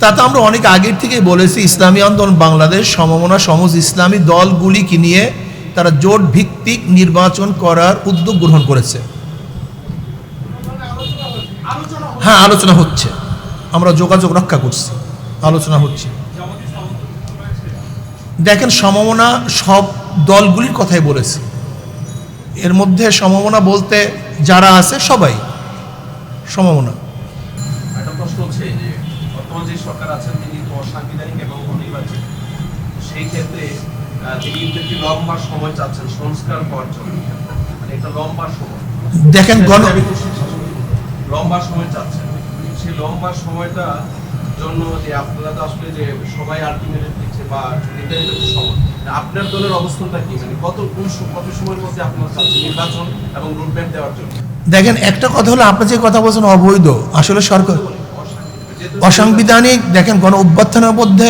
তা তো আমরা অনেক আগের থেকেই বলেছি ইসলামী আন্দোলন বাংলাদেশ সমমনা সমজ ইসলামী দলগুলিকে নিয়ে তারা জোট ভিত্তিক নির্বাচন করার উদ্যোগ গ্রহণ করেছে। হ্যাঁ আলোচনা হচ্ছে। আমরা যোগাযোগ রক্ষা করছি। আলোচনা হচ্ছে। দেখেন সমমনা সব দলগুলির কথাই বলেছি। এর মধ্যে সমমনা বলতে যারা আছে সবাই। সমমনা একটা প্রশ্ন হচ্ছে যে বর্তমান যে সরকার আছেন তিনি তো অসাংবিধানিক এবং অনির্বাচিত। সেই ক্ষেত্রে তিনি একটি লম্বা সময় চাচ্ছেন সংস্কার জন্য। মানে একটা লম্বা সময়। দেখেন গণ লম্বা সময় চাচ্ছেন। সেই লম্বা সময়টা জন্য যে আপনারা তো আসলে যে সবাই আলটিমেট দিচ্ছে বা নির্ধারিত সময় আপনার দলের অবস্থানটা কি? মানে কত কোন কত সময়ের মধ্যে আপনারা চাচ্ছেন নির্বাচন এবং রুটম্যাপ দেওয়ার জন্য? দেখেন, একটা কথা হলো, আপনি যে কথা বলছেন অবৈধ, আসলে সরকার অসাংবিধানিক, দেখেন, গণ অভ্যর্থনের মধ্যে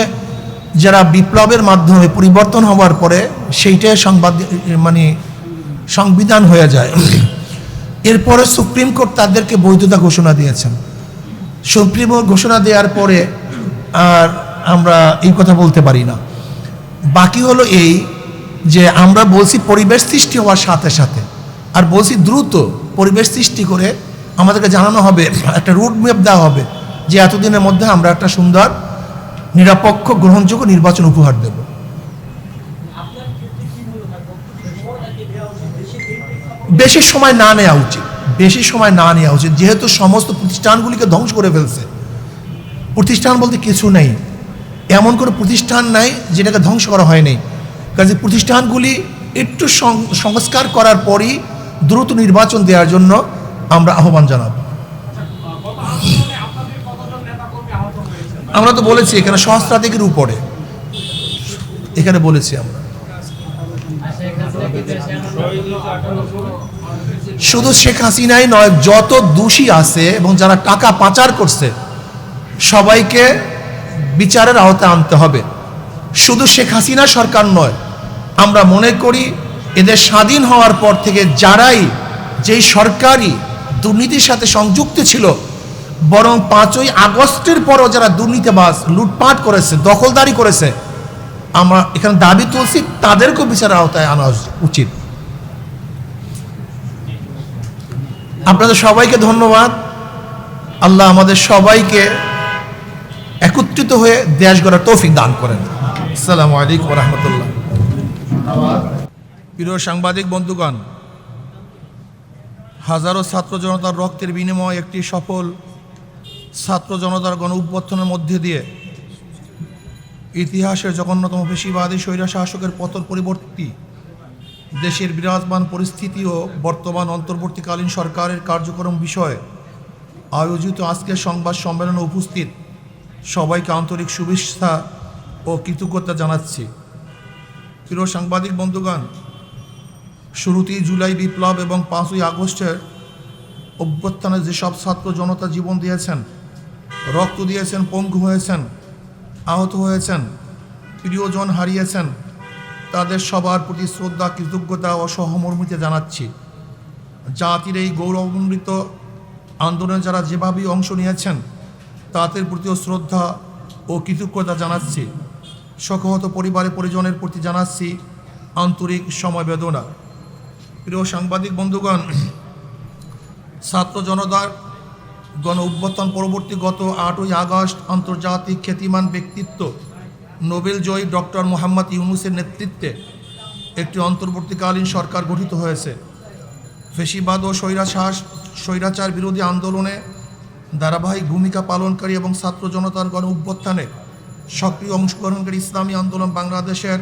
যারা বিপ্লবের মাধ্যমে পরিবর্তন হওয়ার পরে সেইটাই সংবাদ মানে সংবিধান হয়ে যায়। এরপরে সুপ্রিম কোর্ট তাদেরকে বৈধতা ঘোষণা দিয়েছেন। সুপ্রিম কোর্ট ঘোষণা দেওয়ার পরে আর আমরা এই কথা বলতে পারি না। বাকি হলো এই যে আমরা বলছি পরিবেশ সৃষ্টি হওয়ার সাথে সাথে, আর বলছি দ্রুত পরিবেশ সৃষ্টি করে আমাদেরকে জানানো হবে, একটা রুট ম্যাপ দেওয়া হবে যে এতদিনের মধ্যে আমরা একটা সুন্দর, নিরপেক্ষ, গ্রহণযোগ্য নির্বাচন উপহার দেব। বেশি সময় না নেওয়া উচিত। বেশি সময় না নেওয়া উচিত। যেহেতু সমস্ত প্রতিষ্ঠানগুলিকে ধ্বংস করে ফেলছে। প্রতিষ্ঠান বলতে কিছু নেই। এমন কোনো প্রতিষ্ঠান নাই যেটাকে ধ্বংস করা হয়নি। কাজে প্রতিষ্ঠানগুলি একটু সংস্কার করার পরই দ্রুত নির্বাচন দেওয়ার জন্য আমরা আহ্বান জানাব। আমরা তো বলেছি, এখানে সহস্রাধিকের উপরে। এখানে বলেছি আমরা। শুধু শেখ হাসিনাই নয়, যত দোষী আছে এবং যারা টাকা পাচার করছে, সবাইকে বিচারের আওতায় আনতে হবে। শুধু শেখ হাসিনা সরকার নয়, আমরা মনে করি এদের স্বাধীন হওয়ার পর থেকে যারাই যেই সরকারি দুর্নীতির সাথে সংযুক্ত ছিল, বরং পাঁচই আগস্টের পরও যারা দুর্নীতিবাজ, লুটপাট করেছে, দখলদারি করেছে, আমরা এখানে দাবি তুলছি, তাদেরকেও বিচারের আওতায় আনা উচিত। আপনাদের সবাইকে ধন্যবাদ। আল্লাহ আমাদের সবাইকে একত্রিত হয়ে দেশ গড়ার তৌফিক দান করেন। আসসালামু আলাইকুম রহমতুল্লাহ। প্রিয় সাংবাদিক, বন্ধুগণ, হাজারো ছাত্র জনতার রক্তের বিনিময়ে একটি সফল ছাত্র জনতার গণ অভ্যর্থনের মধ্যে দিয়ে ইতিহাসের জঘন্যতম বেশিবাদী স্বৈরা শাসকের পতন পরিবর্তী দেশের বিরাজমান পরিস্থিতি ও বর্তমান অন্তর্বর্তীকালীন সরকারের কার্যক্রম বিষয়ে আয়োজিত আজকের সংবাদ সম্মেলনে উপস্থিত সবাইকে আন্তরিক শুভেচ্ছা ও কৃতজ্ঞতা জানাচ্ছি। প্রিয় সাংবাদিক, বন্ধুগণ শুরুতেই জুলাই বিপ্লব এবং পাঁচই আগস্টের অভ্যুত্থানে যেসব ছাত্র জনতা জীবন দিয়েছেন, রক্ত দিয়েছেন, পঙ্গু হয়েছেন, আহত হয়েছেন, প্রিয়জন হারিয়েছেন, তাদের সবার প্রতি শ্রদ্ধা, কৃতজ্ঞতা ও সহমর্মিতা জানাচ্ছি। জাতির এই গৌরবান্বিত আন্দোলনে যারা যেভাবেই অংশ নিয়েছেন, তাদের প্রতিও শ্রদ্ধা ও কৃতজ্ঞতা জানাচ্ছি। শোকহত পরিবারের পরিজনের প্রতি জানাচ্ছি আন্তরিক সমবেদনা। প্রিয় সাংবাদিক বন্ধুগণ, ছাত্র জনতার গণ অভ্যর্থন পরবর্তী গত আটই আগস্ট আন্তর্জাতিক খ্যাতিমান ব্যক্তিত্ব, নোবেল জয়ী ডক্টর মোহাম্মদ ইউনুসের নেতৃত্বে একটি অন্তর্বর্তীকালীন সরকার গঠিত হয়েছে। ফেসিবাদ ও স্বৈরাশ্বাস স্বৈরাচার বিরোধী আন্দোলনে ধারাবাহিক ভূমিকা পালনকারী এবং ছাত্র জনতার গণ অভ্যুত্থানে সক্রিয় অংশগ্রহণকারী ইসলামী আন্দোলন বাংলাদেশের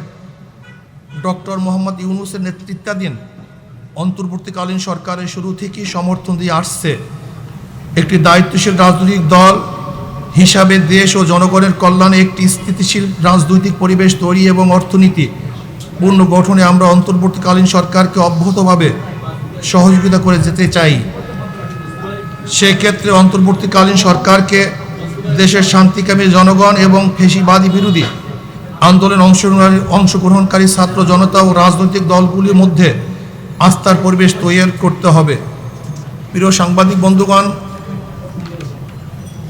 ডক্টর মোহাম্মদ ইউনুসের নেতৃত্বাধীন অন্তর্বর্তীকালীন সরকারের শুরু থেকেই সমর্থন দিয়ে আসছে। একটি দায়িত্বশীল রাজনৈতিক দল হিসাবে দেশ ও জনগণের কল্যাণে একটি স্থিতিশীল রাজনৈতিক পরিবেশ তৈরি এবং অর্থনীতি পূর্ণ গঠনে আমরা অন্তর্বর্তীকালীন সরকারকে অব্যাহতভাবে সহযোগিতা করে যেতে চাই। সেক্ষেত্রে অন্তর্বর্তীকালীন সরকারকে দেশের শান্তিকামী জনগণ এবং ফেসিবাদী বিরোধী আন্দোলন অংশগ্রহণকারী অংশগ্রহণকারী ছাত্র জনতা ও রাজনৈতিক দলগুলির মধ্যে আস্থার পরিবেশ তৈরি করতে হবে। প্রিয় সাংবাদিক বন্ধুগণ,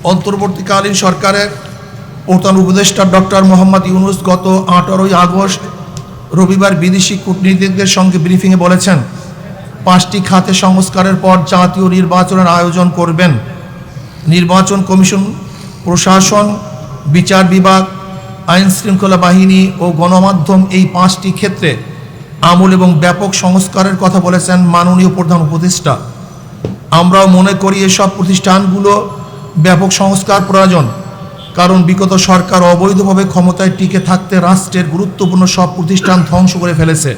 অন্তর্বর্তীকালীন সরকারের প্রধান উপদেষ্টা ডক্টর মোহাম্মদ ইউনুস গত আঠারোই আগস্ট রবিবার বিদেশি কূটনীতিকদের সঙ্গে ব্রিফিংয়ে বলেছেন, পাঁচটি খাতে সংস্কারের পর জাতীয় নির্বাচনের আয়োজন করবেন। নির্বাচন কমিশন, প্রশাসন, বিচার বিভাগ আইন শৃঙ্খলা বাহিনী ও গণমাধ্যম এই পাঁচটি ক্ষেত্রে আমূল এবং ব্যাপক সংস্কারের কথা বলেছেন মাননীয় প্রধান উপদেষ্টা। আমরাও মনে করি এসব প্রতিষ্ঠানগুলো ব্যাপক সংস্কার প্রয়োজন, কারণ বিগত সরকার অবৈধভাবে ক্ষমতায় টিকে থাকতে রাষ্ট্রের গুরুত্বপূর্ণ সব প্রতিষ্ঠান ধ্বংস করে ফেলেছে।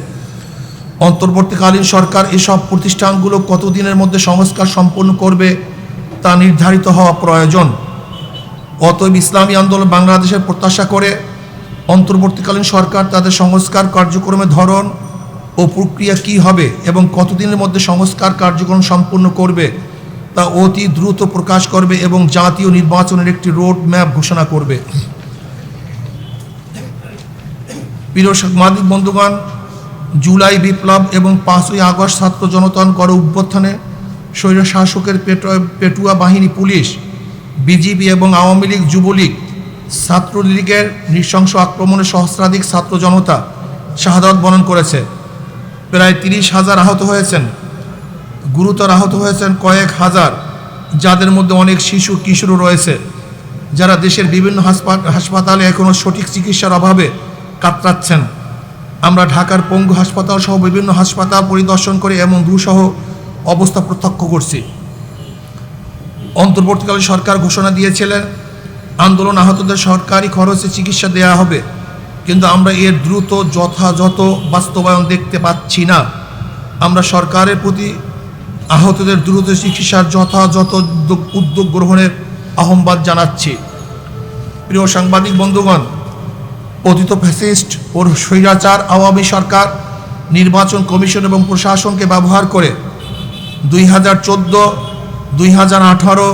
অন্তর্বর্তীকালীন সরকার এসব প্রতিষ্ঠানগুলো কতদিনের মধ্যে সংস্কার সম্পন্ন করবে তা নির্ধারিত হওয়া প্রয়োজন। অতএব ইসলামী আন্দোলন বাংলাদেশের প্রত্যাশা করে অন্তর্বর্তীকালীন সরকার তাদের সংস্কার কার্যক্রমের ধরন ও প্রক্রিয়া কী হবে এবং কতদিনের মধ্যে সংস্কার কার্যক্রম সম্পূর্ণ করবে, তা অতি দ্রুত প্রকাশ করবে এবং জাতীয় নির্বাচনের একটি রোড ম্যাপ ঘোষণা করবে। প্রিয় সাংবাদিক বন্ধুগণ, জুলাই বিপ্লব এবং পাঁচই আগস্ট ছাত্র জনতান গড় অভ্যুত্থানে স্বৈর শাসকের পেটুয়া বাহিনী পুলিশ, বিজিবি এবং আওয়ামী লীগ যুবলীগ, ছাত্রলীগের নৃশংস আক্রমণে সহস্রাধিক ছাত্র জনতা শাহাদত বরণ করেছে। প্রায় তিরিশ হাজার আহত হয়েছেন। গুরুতর আহত হয়েছেন কয়েক হাজার, যাদের মধ্যে অনেক শিশু কিশোর রয়েছে। যারা দেশের বিভিন্ন হাসপা- হাসপাতালে এখনও সঠিক চিকিৎসার অভাবে কাতরাচ্ছেন। আমরা ঢাকার পঙ্গু হাসপাতাল সহ বিভিন্ন হাসপাতাল পরিদর্শন করে এমন দুঃসহ অবস্থা প্রত্যক্ষ করছি। অন্তর্বর্তীকালে সরকার ঘোষণা দিয়েছিলেন, আন্দোলন আহতদের সরকারি খরচে চিকিৎসা দেওয়া হবে। কিন্তু আমরা এর দ্রুত, যথাযথ বাস্তবায়ন দেখতে পাচ্ছি না। আমরা সরকারের প্রতি আহতদের দ্রুত চিকিৎসার যথাযথ উদ্যোগ গ্রহণের আহ্বান জানাচ্ছি। প্রিয় সাংবাদিক বন্ধুগণ পতিত ফ্যাসিস্ট ও স্বৈরাচার আওয়ামী সরকার, নির্বাচন কমিশন এবং প্রশাসনকে ব্যবহার করে দুই হাজার চোদ্দ, দুই হাজার আঠারো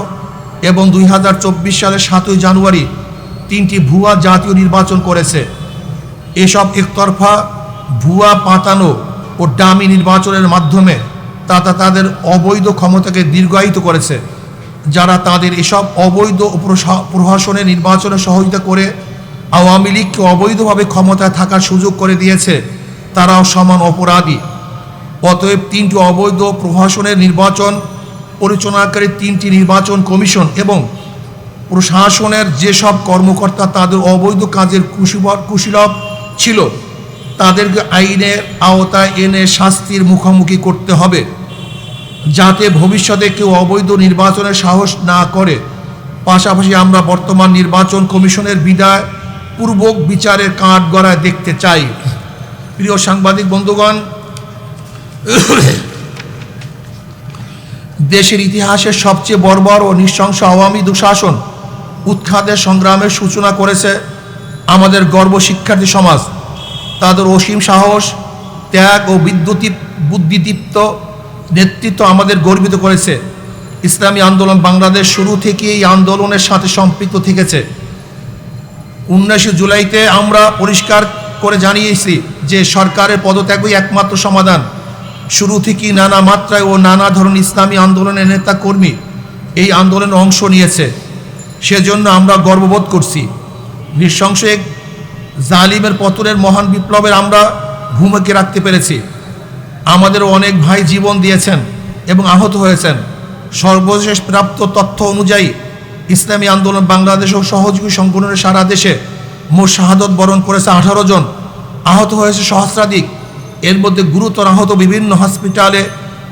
এবং দুই হাজার চব্বিশ সালের সাতই জানুয়ারি তিনটি ভুয়া জাতীয় নির্বাচন করেছে। এসব একতরফা ভুয়া, পাতানো ও ডামি নির্বাচনের মাধ্যমে তারা তাদের অবৈধ ক্ষমতাকে দীর্ঘায়িত করেছে। যারা তাদের এসব অবৈধ প্রশাসনে নির্বাচনে সহযোগিতা করে আওয়ামী লীগকে অবৈধভাবে ক্ষমতায় থাকার সুযোগ করে দিয়েছে, তারাও সমান অপরাধী। অতএব তিনটি অবৈধ প্রশাসনের নির্বাচন পরিচালনাকারী তিনটি নির্বাচন কমিশন এবং প্রশাসনের যেসব কর্মকর্তা তাদের অবৈধ কাজের কুশীলভ ছিল, তাদেরকে আইনের আওতায় এনে শাস্তির মুখোমুখি করতে হবে, যাতে ভবিষ্যতে কেউ অবৈধ নির্বাচনের সাহস না করে। পাশাপাশি আমরা বর্তমান নির্বাচন কমিশনের বিদায় পূর্বক বিচারের কাঠ গড়ায় দেখতে চাই। প্রিয় সাংবাদিক বন্ধুগণ, দেশের ইতিহাসের সবচেয়ে বর্বর ও নৃশংস আওয়ামী দুঃশাসন উৎখাতের সংগ্রামের সূচনা করেছে আমাদের গর্ব শিক্ষার্থী সমাজ, তাদের অসীম সাহস, ত্যাগ ও বিদ্যুতীপ বুদ্ধিদীপ্ত নেতৃত্ব আমাদের গর্বিত করেছে। ইসলামী আন্দোলন বাংলাদেশ শুরু থেকে এই আন্দোলনের সাথে সম্পৃক্ত থেকেছে। উনিশে জুলাইতে আমরা পরিষ্কার করে জানিয়েছি যে সরকারের পদত্যাগই একমাত্র সমাধান। শুরু থেকেই নানা মাত্রায় ও নানা ধরনের ইসলামী আন্দোলনের নেতা কর্মী এই আন্দোলনে অংশ নিয়েছে। সেজন্য আমরা গর্ববোধ করছি। নৃশংস এক জালিমের পতনের মহান বিপ্লবের আমরা ভূমিকে রাখতে পেরেছি। আমাদেরও অনেক ভাই জীবন দিয়েছেন এবং আহত হয়েছেন। সর্বশেষ প্রাপ্ত তথ্য অনুযায়ী ইসলামী আন্দোলন বাংলাদেশ ও সহযোগী সংগঠনের সারা দেশে মোট শাহাদত বরণ করেছে আঠারো জন। আহত হয়েছে সহস্রাধিক। এর মধ্যে গুরুতর আহত বিভিন্ন হসপিটালে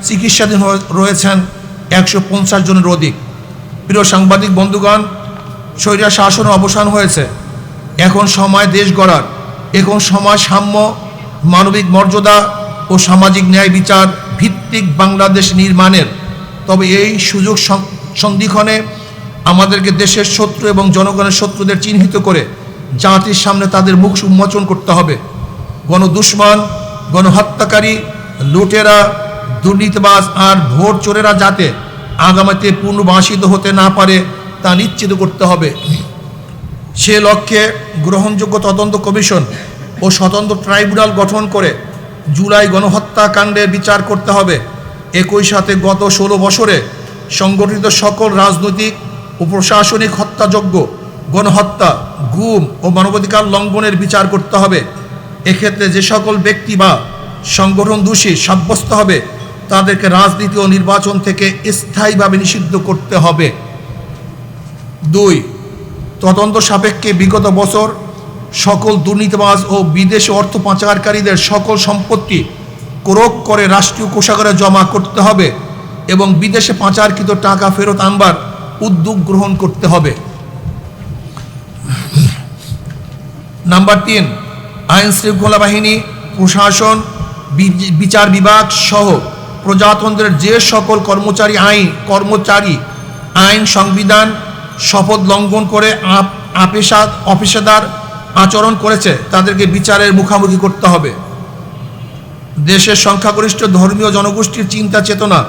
চিকিৎসাধীন রয়েছেন একশো পঞ্চাশ জনের অধিক। প্রিয় সাংবাদিক, বন্ধুগণ স্বৈরা শাসনের অবসান হয়েছে। এখন সময় দেশ গড়ার, এখন সময় সাম্য, মানবিক মর্যাদা ও সামাজিক ন্যায় বিচার ভিত্তিক বাংলাদেশ নির্মাণের। তবে এই সুযোগ সন- সন্ধিক্ষণে আমাদেরকে দেশের শত্রু এবং জনগণের শত্রুদের চিহ্নিত করে জাতির সামনে তাদের মুখ উন্মোচন করতে হবে। গণদুশ্মন, গণহত্যাকারী, লুটেরা, দুর্নীতিবাজ আর ভোট চোরেরা যাতে আগামীতে পুনর্বাসিত হতে না পারে তা নিশ্চিত করতে হবে। সে লক্ষ্যে গ্রহণযোগ্য তদন্ত কমিশন ও স্বতন্ত্র ট্রাইব্যুনাল গঠন করে জুলাই গণহত্যাকাণ্ডের বিচার করতে হবে। একই সাথে গত ষোলো বছরে সংগঠিত সকল রাজনৈতিক ও প্রশাসনিক হত্যাযোগ্য গণহত্যা, গুম ও মানবাধিকার লঙ্ঘনের বিচার করতে হবে। এক্ষেত্রে যে সকল ব্যক্তি বা সংগঠন দোষী সাব্যস্ত হবে, তাদেরকে রাজনীতি ও নির্বাচন থেকে স্থায়ীভাবে নিষিদ্ধ করতে হবে। দুই তদন্ত সাপেক্ষে বিগত বছর সকল দুর্নীতিবাজ ও বিদেশি অর্থ পাচারকারীদের সকল সম্পত্তি ক্রোক করে রাষ্ট্রীয় কোষাগারে জমা করতে হবে এবং বিদেশে পাচারকৃত টাকা ফেরত আনবার উদ্যোগ গ্রহণ করতে হবে। নাম্বার তিন, আইন শৃঙ্খলা বাহিনী, প্রশাসন বিচার বিভাগ সহ প্রজাতন্ত্রের যে সকল কর্মচারী আইন কর্মচারী আইন সংবিধান শপথ লঙ্ঘন করে আপ- আপেশাদ অপেশাদার আচরণ করেছে, তাদেরকে বিচারের মুখোমুখি করতে হবে। দেশের সংখ্যাগরিষ্ঠ ধর্মীয় জনগোষ্ঠীর চিন্তা চেতনা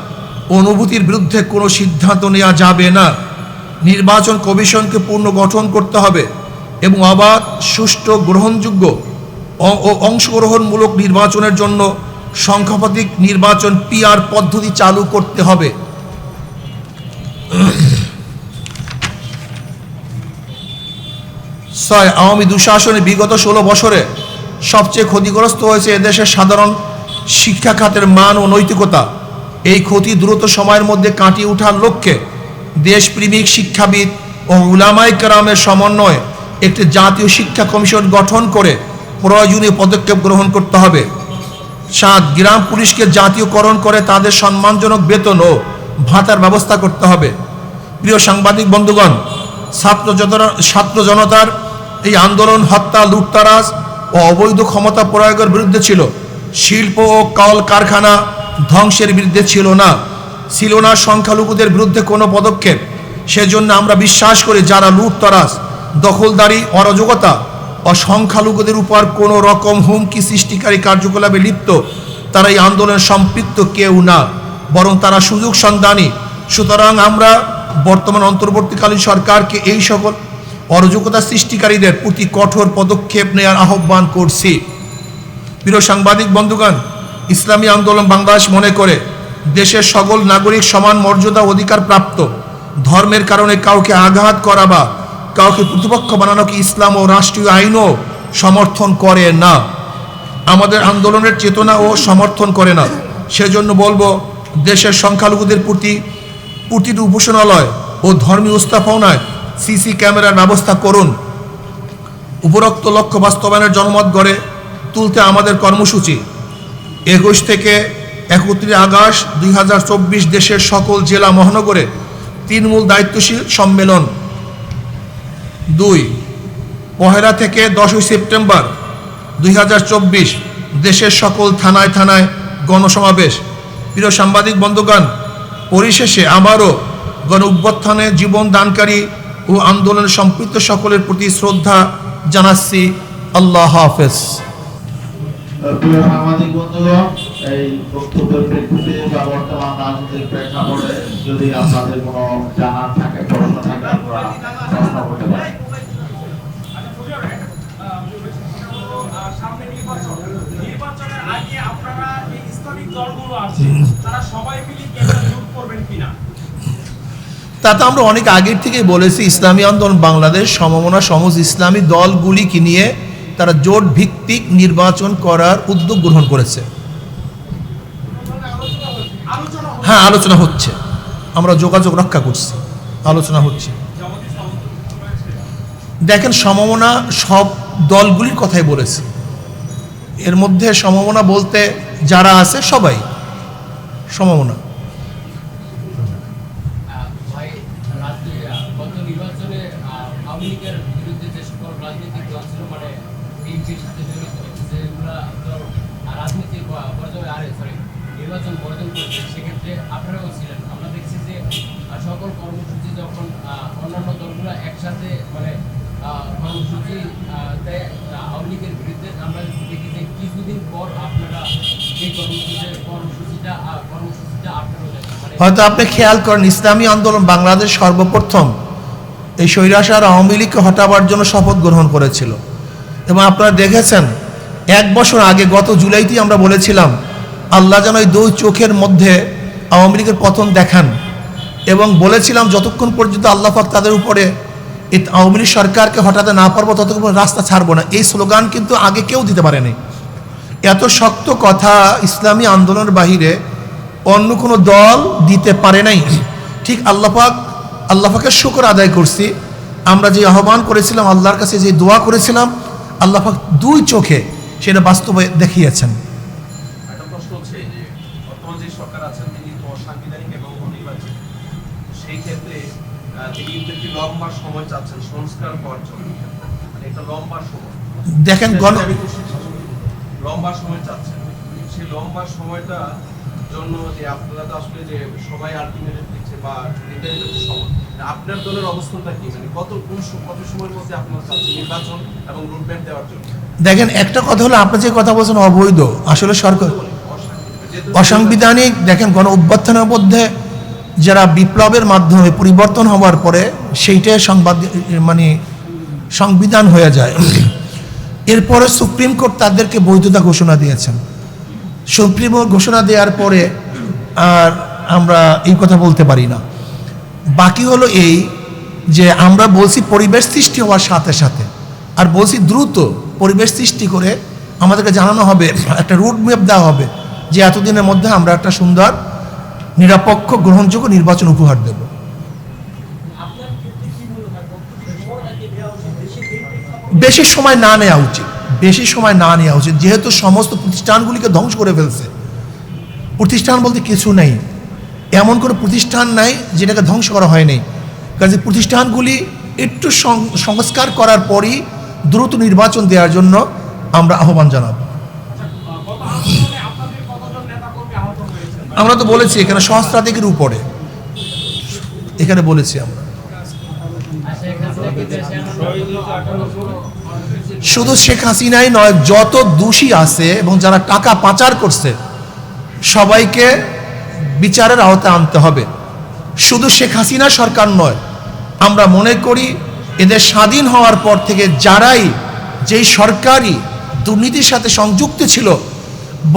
অনুভূতির বিরুদ্ধে কোনো সিদ্ধান্ত নেওয়া যাবে না। নির্বাচন কমিশনকে পূর্ণ গঠন করতে হবে এবং অবাধ সুষ্ঠু গ্রহণযোগ্য ও অংশগ্রহণমূলক নির্বাচনের জন্য সংখ্যাপাতিক নির্বাচন পিআর পদ্ধতি চালু করতে হবে। ছয় আওয়ামী দুঃশাসনে বিগত ষোলো বছরে সবচেয়ে ক্ষতিগ্রস্ত হয়েছে এদেশের সাধারণ শিক্ষা খাতের মান ও নৈতিকতা। এই ক্ষতি দ্রুত সময়ের মধ্যে কাটিয়ে ওঠার লক্ষ্যে দেশপ্রেমিক শিক্ষাবিদ ও উলামাই কেরামের সমন্বয়ে একটি জাতীয় শিক্ষা কমিশন গঠন করে প্রয়োজনীয় পদক্ষেপ গ্রহণ করতে হবে। সাত, গ্রাম পুলিশকে জাতীয়করণ করে তাদের সম্মানজনক বেতন ও ভাতার ব্যবস্থা করতে হবে। প্রিয় সাংবাদিক বন্ধুগণ, ছাত্র ছাত্র জনতার এই আন্দোলন, হত্যা, লুটতারাজ ও অবৈধ ক্ষমতা প্রয়োগের বিরুদ্ধে ছিল। শিল্প ও কল কারখানা ধ্বংসের বিরুদ্ধে ছিল না। ছিল না সংখ্যালঘুদের বিরুদ্ধে কোনো পদক্ষেপ। সেজন্য আমরা বিশ্বাস করি যারা লুটতারাজ, দখলদারি, অরাজকতা ও সংখ্যালঘুদের উপর কোনো রকম হুমকি সৃষ্টিকারী কার্যকলাপে লিপ্ত, তারা এই আন্দোলনে সম্পৃক্ত কেউ না। বরং তারা সুযোগ সন্ধানী। সুতরাং আমরা বর্তমান অন্তর্বর্তীকালীন সরকারকে এই সকল অরাজকতা সৃষ্টিকারীদের প্রতি কঠোর পদক্ষেপ নেওয়ার আহ্বান করছি। প্রিয় সাংবাদিক বন্ধুগণ, ইসলামী আন্দোলন বাংলাদেশ মনে করে, দেশের সকল নাগরিক সমান মর্যাদা অধিকার প্রাপ্ত। ধর্মের কারণে কাউকে আঘাত করা বা কাউকে প্রতিপক্ষ বানানোকে ইসলাম ও রাষ্ট্রীয় আইনও সমর্থন করে না। আমাদের আন্দোলনের চেতনা ও সমর্থন করে না। সেজন্য বলব, দেশের সংখ্যালঘুদের প্রতি প্রতিটি উপাসনালয় ও ধর্মীয় স্থাপনায় সিসি ক্যামেরার ব্যবস্থা করুন। উপরোক্ত লক্ষ্য বাস্তবায়নের জনমত গড়ে তুলতে আমাদের কর্মসূচি। একুশ থেকে একত্রিশ আগস্ট দুই হাজার চব্বিশ দেশের সকল জেলা মহানগরে তৃণমূল দায়িত্বশীল সম্মেলন। দুই, পহেলা থেকে দশই সেপ্টেম্বর দুই হাজার চব্বিশ দেশের সকল থানায় থানায় গণসমাবেশ। প্রিয় সাংবাদিক বন্ধুগণ, পরিশেষে আবারও গণ জীবন দানকারী ও আন্দোলনে সম্পৃক্ত সকলের প্রতি শ্রদ্ধা জানাচ্ছি। আল্লাহ হাফেজ। প্রিয় সাংবাদিক বন্ধুগণ এই বক্তব্যের প্রেক্ষিতে বা বর্তমান রাজনৈতিক প্রেক্ষাপটে যদি আপনাদের কোনো জানার থাকে প্রশ্ন থাকে আপনারা প্রশ্ন করতে পারেন বুঝলো রে? আহ, আহ, সামনে নির্বাচন। নির্বাচনের আগে আপনারা ইসলামিক দলগুলো আছে তারা সবাই মিলে জোট করবেন কিনা? তাতে আমরা অনেক আগের থেকেই বলেছি, ইসলামী আন্দোলন বাংলাদেশ সমমনা সমস্ত ইসলামী দলগুলিকে নিয়ে তারা জোট ভিত্তিক নির্বাচন করার উদ্যোগ গ্রহণ করেছে। হ্যাঁ আলোচনা হচ্ছে। আমরা যোগাযোগ রক্ষা করছি। আলোচনা হচ্ছে। দেখেন, সমমনা সব দলগুলির কথাই বলেছে। এর মধ্যে সমমনা বলতে যারা আছে সবাই সমমনা। নির্বাচন বর্জন করেছে সেক্ষেত্রে আপনারাও ছিলেন। আমরা দেখছি যে সকল কর্মসূচি যখন অন্যান্য দলগুলো একসাথে মানে কর্মসূচি আওয়ামী লীগের বিরুদ্ধে, আমরা দেখি যে কিছুদিন পর আপনারা এই কর্মসূচি, কর্মসূচিটা কর্মসূচিটা আপনারাও মানে হয়তো আপনি খেয়াল করেন, ইসলামী আন্দোলন বাংলাদেশ সর্বপ্রথম এই স্বৈরাচার আওয়ামী লীগকে হটাবার জন্য শপথ গ্রহণ করেছিল। এবং আপনারা দেখেছেন, এক বছর আগে, গত জুলাইতেই আমরা বলেছিলাম আল্লাহ যেন ওই দুই চোখের মধ্যে আওয়ামী লীগের পতন দেখান এবং বলেছিলাম যতক্ষণ পর্যন্ত আল্লাহ পাক তাদের উপরে আওয়ামী লীগ সরকারকে হঠাতে না পারব, ততক্ষণ রাস্তা ছাড়বো না। এই স্লোগান কিন্তু আগে কেউ দিতে পারেনি। এত শক্ত কথা ইসলামী আন্দোলনের বাহিরে অন্য কোনো দল দিতে পারে নাই। ঠিক আল্লাপাক আল্লাপাকের শুকর আদায় করছি। আমরা যে আহ্বান করেছিলাম, আল্লাহর কাছে যে দোয়া করেছিলাম আল্লাপাক দুই চোখে সেটা বাস্তবে দেখিয়েছেন। দেখেন গণ শেষ করছি। লম্বা সময় চাচ্ছেন সেই লম্বা সময়টা জন্য যে আপনারা তো আসলে যে সবাই আলটিমেট দিচ্ছে বা নির্ধারিত একটা সময়। আপনার দলের অবস্থানটা কি? মানে কত কোন কত সময়ের মধ্যে আপনারা চাচ্ছেন নির্বাচন এবং রুটম্যাপ দেওয়ার জন্য? দেখেন একটা কথা হলো আপনি যে কথা বলছেন অবৈধ আসলে সরকার অসাংবিধানিক দেখেন গণ অভ্যর্থনের মধ্যে যারা বিপ্লবের মাধ্যমে পরিবর্তন হওয়ার পরে সেইটাই সংবাদ মানে সংবিধান হয়ে যায়। এরপরে সুপ্রিম কোর্ট তাদেরকে বৈধতা ঘোষণা দিয়েছেন। সুপ্রিম কোর্ট ঘোষণা দেওয়ার পরে আর আমরা এই কথা বলতে পারি না। বাকি হলো এই যে আমরা বলছি পরিবেশ সৃষ্টি হওয়ার সাথে সাথে, আর বলছি দ্রুত পরিবেশ সৃষ্টি করে আমাদেরকে জানানো হবে, একটা রুট ম্যাপ দেওয়া হবে যে এতদিনের মধ্যে আমরা একটা সুন্দর নিরপেক্ষ গ্রহণযোগ্য নির্বাচন উপহার দেব। বেশি সময় না নেওয়া উচিত। বেশি সময় না নেওয়া উচিত। যেহেতু সমস্ত প্রতিষ্ঠানগুলিকে ধ্বংস করে ফেলছে। প্রতিষ্ঠান বলতে কিছু নেই। এমন কোনো প্রতিষ্ঠান নাই যেটাকে ধ্বংস করা হয়নি। কাজে প্রতিষ্ঠানগুলি একটু সংস্কার করার পরই দ্রুত নির্বাচন দেওয়ার জন্য আমরা আহ্বান জানাব আচ্ছা, আহ, গত আন্দোলনে আপনাদের কতজন নেতাকর্মী আহত হয়েছেন আমরা তো বলেছি এখানে সহস্রাধিকের উপরে। এখানে বলেছি আমরা। শুধু শেখ হাসিনাই নয়, যত দোষী আছে এবং যারা টাকা পাচার করছে, সবাইকে বিচারের আওতায় আনতে হবে। শুধু শেখ হাসিনা সরকার নয়, আমরা মনে করি এদের স্বাধীন হওয়ার পর থেকে যারাই যেই সরকারি দুর্নীতির সাথে সংযুক্ত ছিল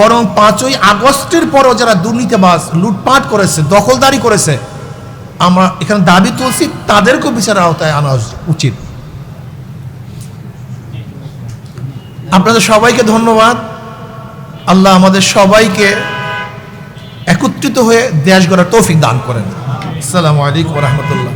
বরং পাঁচই আগস্টের পরও যারা দুর্নীতিবাস লুটপাট করেছে, দখলদারি করেছে, আমরা এখানে দাবি তুলছি, তাদেরকেও বিচারের আওতায় আনা উচিত। আপনাদের সবাইকে ধন্যবাদ। আল্লাহ আমাদের সবাইকে একত্রিত হয়ে দেশ গড়ার তৌফিক দান করেন। আসসালামু আলাইকুম রহমতুল্লাহ।